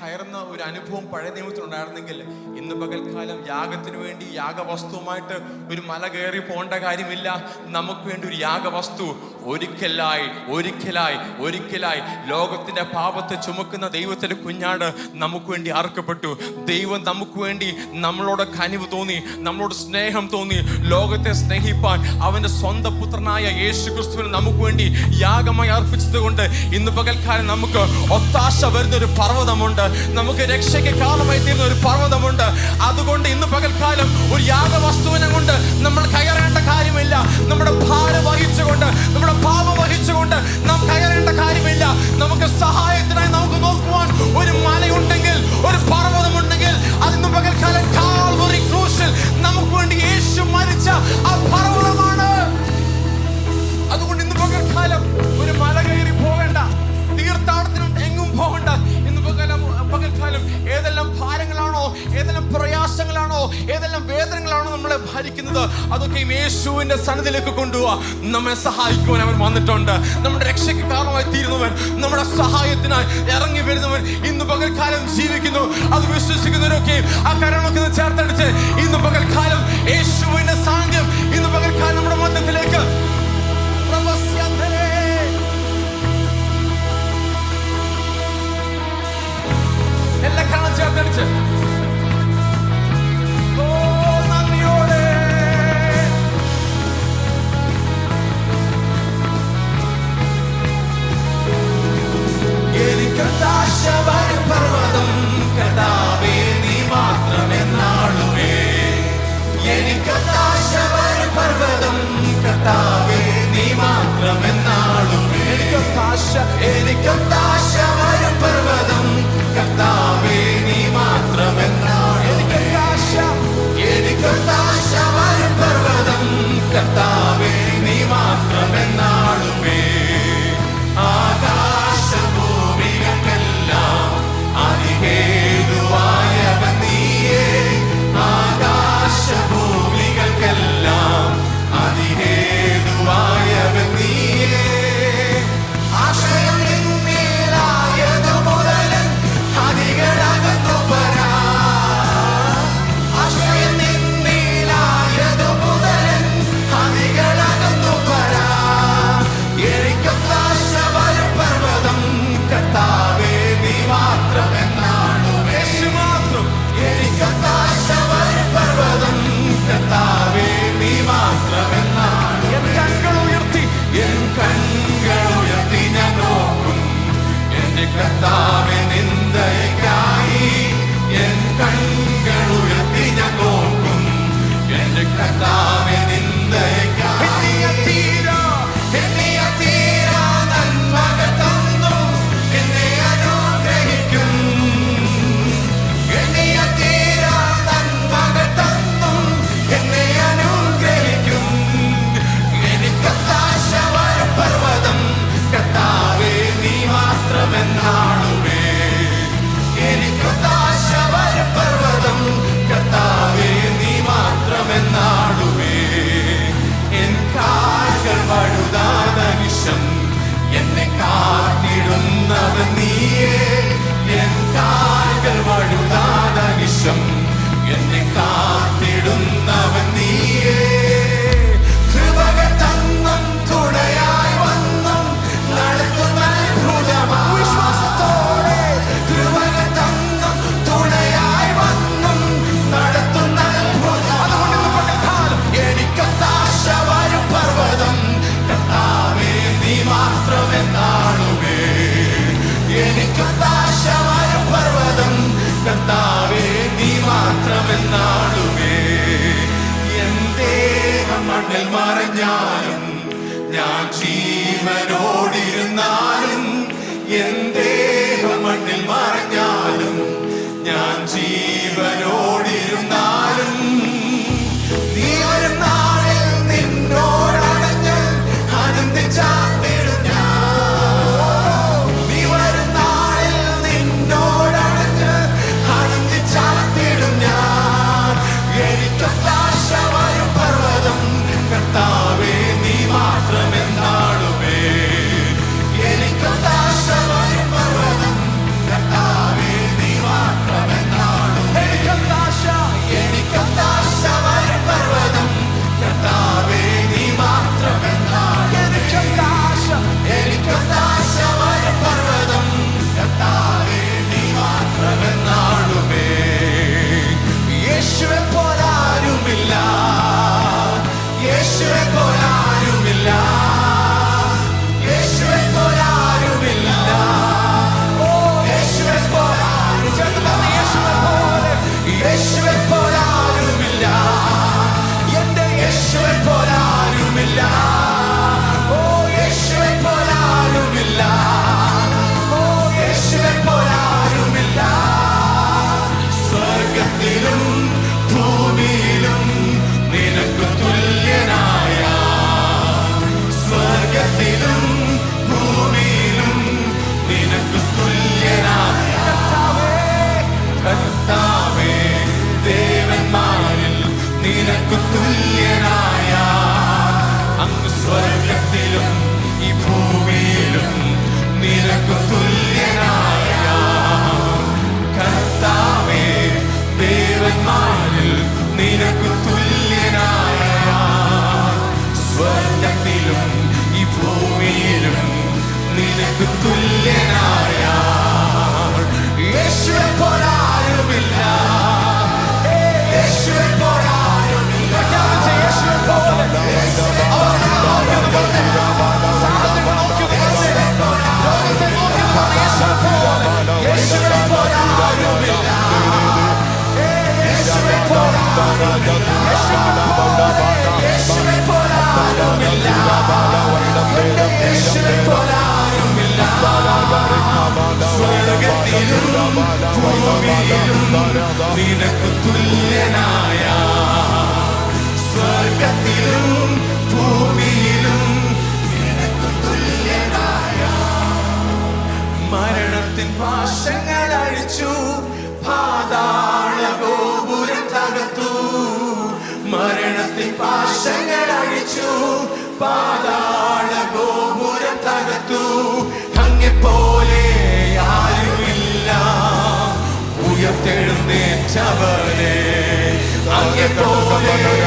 കയറുന്ന ഒരു അനുഭവം പഴയ നിയമത്തിലുണ്ടായിരുന്നെങ്കിൽ ഇന്ന് പകൽക്കാലം യാഗത്തിന് വേണ്ടി യാഗവസ്തുവുമായിട്ട് ഒരു മല കയറി പോകേണ്ട കാര്യമില്ല. നമുക്ക് വേണ്ടി ഒരു യാഗവസ്തു ഒരിക്കലായി ഒരിക്കലായി ഒരിക്കലായി ലോകത്തിന്റെ പാപത്തെ ചുമക്കുന്ന ദൈവത്തിന്റെ കുഞ്ഞാട് നമുക്ക് വേണ്ടി അർക്കപ്പെട്ടു ദൈവം നമുക്ക് വേണ്ടി നമ്മളോട് കനിവ് തോന്നി നമ്മളോട് സ്നേഹം തോന്നി. ലോകത്തെ സ്നേഹിപ്പാൻ അവന്റെ സ്വന്തം പുത്രനായ യേശു ക്രിസ്തുവിന് നമുക്ക് വേണ്ടി യാഗമായി അർപ്പിച്ചത് കൊണ്ട് ഇന്ന് പകൽക്കാലം നമുക്ക് ഒത്താശ വരുന്ന ഒരു പർവതമുണ്ട്. നമുക്ക് രക്ഷയ്ക്ക് കാലമായി തീരുന്ന ഒരു പർവതമുണ്ട്. അതുകൊണ്ട് ഇന്ന് പകൽക്കാലം ഒരു യാഗവസ്തുവിനെ കൊണ്ട് നമ്മൾ കയറേണ്ട കാര്യമില്ല. നമ്മുടെ ഭാരം വഹിച്ചുകൊണ്ട് നമ്മുടെ പാപം വഹിച്ചുകൊണ്ട് നാം കയറേണ്ട നമ്മളെ ഭരിക്കുന്നത് അതൊക്കെ യേശുവിന്റെ സന്നിധിയിലേക്ക് കൊണ്ടുപോവാ. നമ്മെ സഹായിക്കുവാൻ അവൻ വന്നിട്ടുണ്ട്. നമ്മുടെ രക്ഷയ്ക്ക് കാരണമായി തീരുന്നവൻ നമ്മുടെ സഹായത്തിനായി ഇറങ്ങി വരുന്നവൻ ഇന്ന് പകൽക്കാലം ജീവിക്കുന്നു. അത് വിശ്വസിക്കുന്നവരൊക്കെ ആ കരണമൊക്കെ ചേർത്തടിച്ച് ഇന്ന് പകൽക്കാലം യേശുവിന്റെ സാന്നിധ്യം ഇന്ന് പകൽക്കാലം നമ്മുടെ എനിക്കൊത്താശ വരും പർവതം കഥാവേ നീ മാത്രമെന്നാളുമേ എനിക്കൊത്താശ വരും പർവതം കർത്താവേ നീ മാത്രമെന്നാളുമേ എനിക്കൊത്താശ എനിക്കൊത്താശ വരും പർവതം കർത്താവേ നീ മാത്രമെന്നാളും എനിക്കൊത്താശ എനിക്കൊത്താശ മറഞ്ഞാലും ഞാൻ ജീവനോടിരുന്നാലും എൻ നിനക്ക് തുല്യനായ സ്വർഗത്തിലും ഭൂമിയിലും നിനക്ക് തുല്യനായ മരണത്തിൻ പാശങ്ങൾ അഴിച്ചു പാതാള ഗോപുരം തകർത്തു. മരണത്തിൻ പാശങ്ങൾ അഴിച്ചു പാതാള ഗോപുരം തകർത്തു. അങ്ങെപ്പോലെ ഉയർത്തെഴുന്നേറ്റവനെ. അങ്ങനെ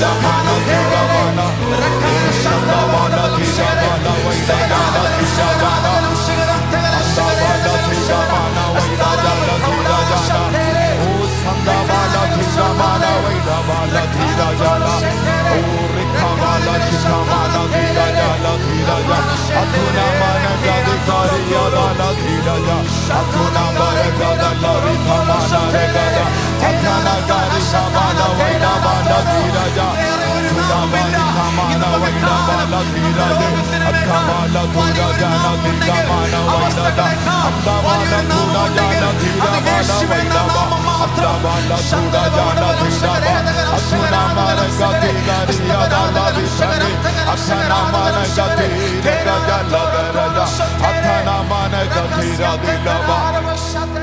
Shamano Kerala,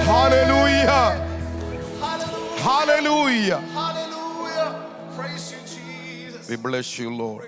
hallelujah hallelujah we bless you, Lord.